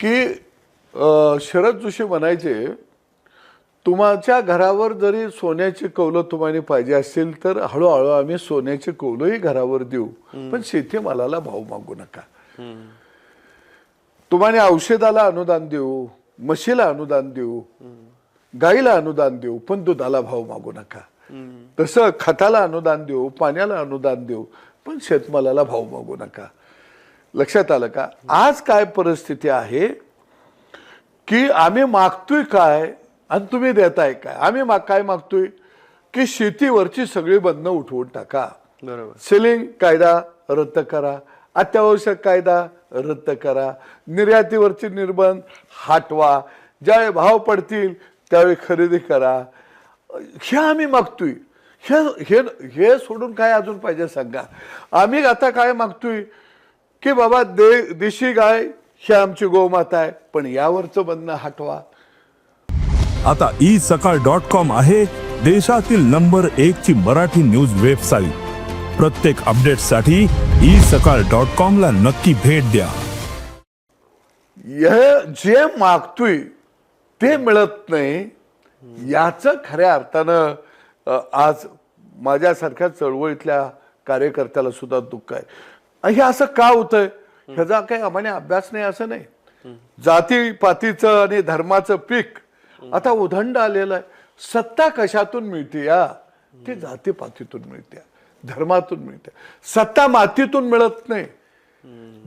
की शरद जोशी म्हणायचे तुमच्या घरावर जरी सोन्याची कौलं तुम्हाला पाहिजे असेल तर हळूहळू आम्ही सोन्याची कौलंही घरावर देऊ. पण शेतीमालाला भाव मागू नका. तुम्हाला औषधाला अनुदान देऊ म्हशीला अनुदान देऊ गाईला अनुदान देऊ पण दुधाला भाव मागू नका. तसं खताला अनुदान देऊ पाण्याला अनुदान देऊ पण शेतमालाला भाव मागू नका. लक्षात आलं का? आज काय परिस्थिती आहे की आम्ही मागतोय काय आणि तुम्ही देताय काय? आम्ही माग काय मागतोय? की शेतीवरची सगळी बंधनं उठवून टाका. बरोबर. सेलिंग कायदा रद्द करा. अत्यावश्यक कायदा रद्द करा. निर्यातीवरचे निर्बंध हटवा. ज्यावेळी भाव पडतील त्यावेळी खरेदी करा. हे आम्ही मागतोय. हे हे हे सोडून काय अजून पाहिजे सांगा. आम्ही आता काय मागतोय? की बाबा दे देशी गाय ही आमची गोमाता आहे. पण यावरचं बंधन हटवा. आता ई सकाळ डॉट कॉम आहे देशातील नंबर एक ची मराठी न्यूज वेबसाईट. प्रत्येक अपडेटसाठी ई सकाळ डॉट कॉम ला नक्की भेट द्या. जे मागतोय ते मिळत नाही. याचं खऱ्या अर्थानं आज माझ्यासारख्या चळवळीतल्या कार्यकर्त्याला सुद्धा दुःख आहे. हे असं का होतंय? ह्याचा काही आम्हाला अभ्यास नाही असं नाही. जाती पातीचं आणि धर्माचं पीक आता उदंड आलेलं आहे. सत्ता कशातून मिळते या? ती जातीपातीतून मिळते धर्मातून मिळते. सत्ता मातीतून मिळत नाही.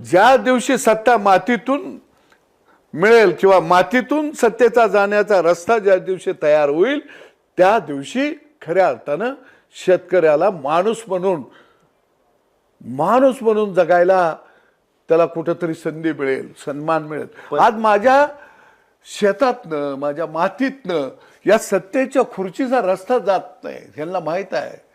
ज्या दिवशी सत्ता मातीतून मिळेल किंवा मातीतून सत्तेचा जाण्याचा रस्ता ज्या दिवशी तयार होईल त्या दिवशी खऱ्या अर्थानं शेतकऱ्याला माणूस म्हणून माणूस म्हणून जगायला त्याला कुठंतरी संधी मिळेल सन्मान मिळेल. आज माझ्या शेतातनं माझ्या मातीतनं या सत्तेच्या खुर्चीचा रस्ता जात नाही ह्यांना माहीत आहे.